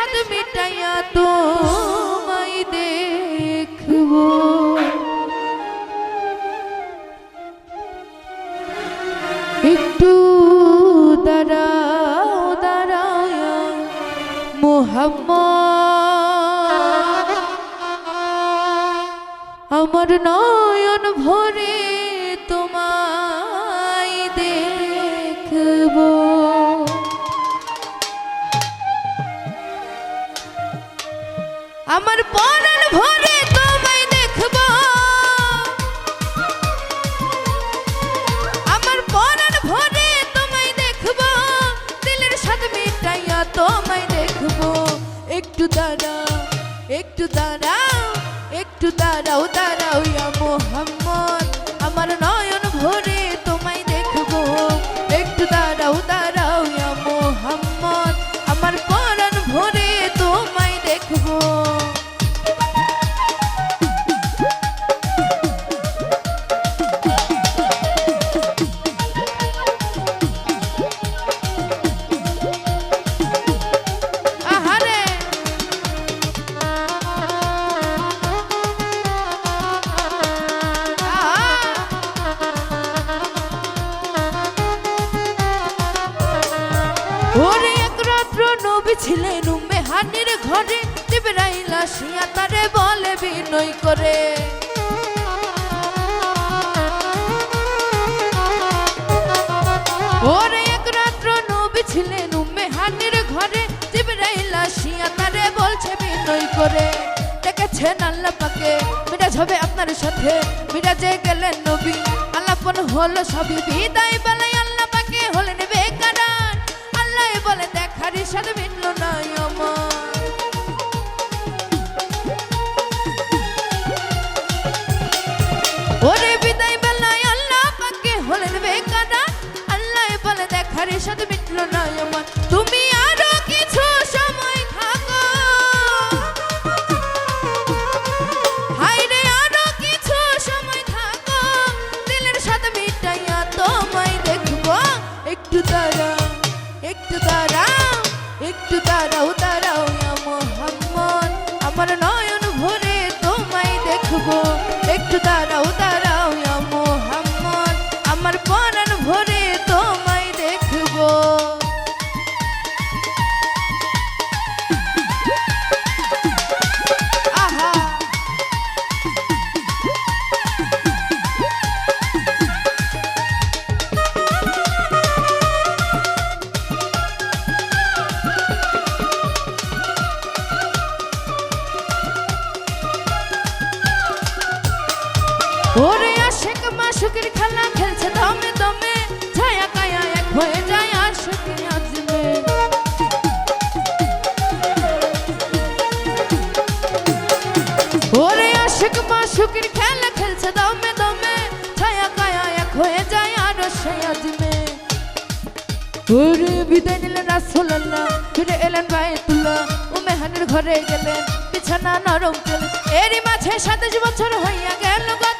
স্বাদ মিটাইয়া তোমায় দেখব। একটু দাঁড়াও দাঁড়াও মোহাম্মদ। আমার নয়ন ভরে আমার পরাণ ভরে তোমায় দেখব। আমার পরাণ ভরে তোমায় দেখব। দিলের সাথে মিটাইয়া তোমায় দেখব। একটু দাঁড়া, একটু দাঁড়াও হানির ঘরে জিবরাইল আসিয়া তারে বলে বিনয় করে। ওরে এক রাত্র নবী ছিলেন উম্মে হানির ঘরে জিবরাইল আসিয়া তারে বলছে বিনয় করে। ডেকেছেন আল্লাহ পাকে, মিরাজ হবে আপনার সাথে, মিরাজে গেলেন নবী। আল্লাপন হলো সবই বিদায় বেলায় আল্লাহ পাকে হলেন বেকারার আল্লাহ বলে, দেখার সাথ মিটল না একটু দাঁড়াও ওরে আশেক মাসুকের খেলা খেলছে দমে দমে, ছায়া কায়া এক হয়ে যায় আশেকের আজমে ওরে আশেক মাসুকের খেলা খেলছে দমে দমে, ছায়া কায়া এক হয়ে যায় আর সে আজমে ওরে বিদায় নিলেন রাসূলুল্লাহ, ফিরে এলেন বাইতুল্লাহ উমেহানের ঘরে গেলেন, বিছানা নরম এরই মাঝে সাতাশ বছর হইয়া গেল গত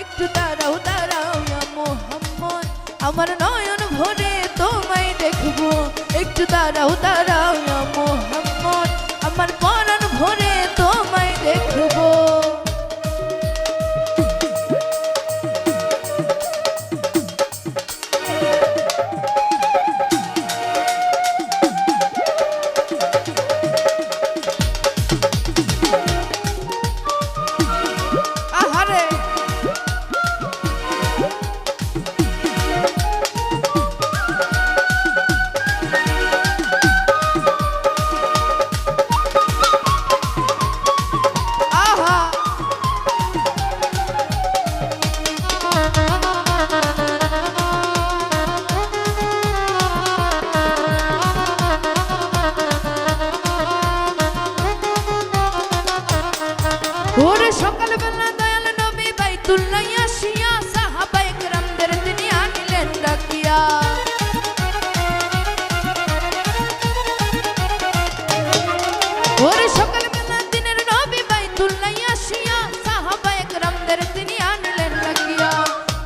একটু দাঁড়াও দাঁড়াও মোহাম্মদ। আমার নয়ন ভরে তোমায় দেখব। একটু দাঁড়াও দাঁড়াও মোহাম্মদ। আমার পরাণ ভরে বাইতুল্লাহ আসিয়া সাহাবায়ে কেরামদের তিনি আনিলেন ডাকিয়া। ওরে সকালবেলা দিনের নবী বাইতুল্লাহ আসিয়া সাহাবায়ে কেরামদের তিনি আনলেন ডাকিয়া।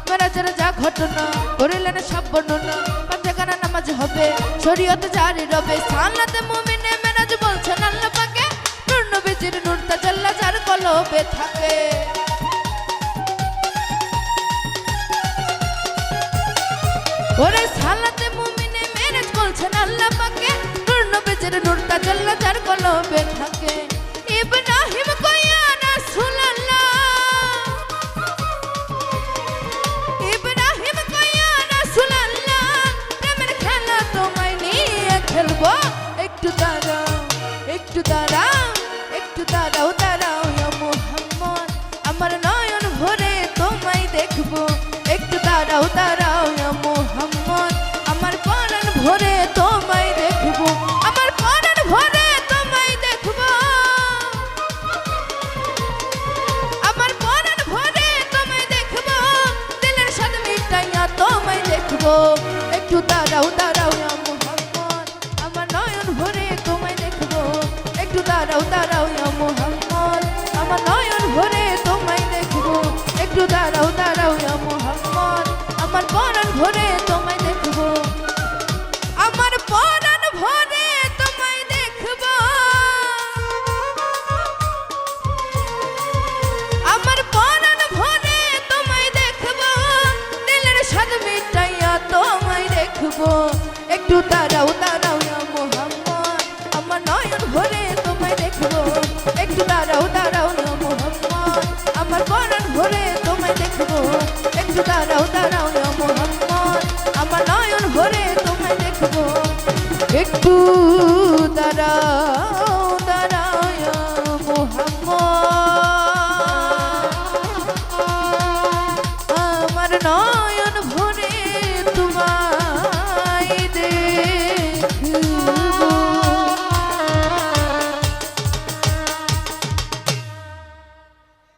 মেরাজের যা ঘটনা, করিলেন সব বর্ণনা, পাঁচখানা নামাজ হবে, শরীয়ত জারি রবে, সালাতে মুমিনে মেরাজ বলছেন আল্লাহ পাকে, নূর নবীজির নূর তাজাল্লা কলবে থাকে। ওরে সালাতে মুমিনে মেরাজ বলছেন আল্লাহ পাকে। নূর নবীজির নূর জল্লা যার কলবে থাকে। একটু দাঁড়াও দেখব একটু দাঁড়াও দাঁড়াও ইয়া মোহাম্মদ। আমার নয়ন ভরে তোমায় দেখব একটু দাঁড়াও দাঁড়াও ইয়া মোহাম্মদ। আমার করণ ভরে তোমায় দেখব একটু দাঁড়াও দাঁড়াও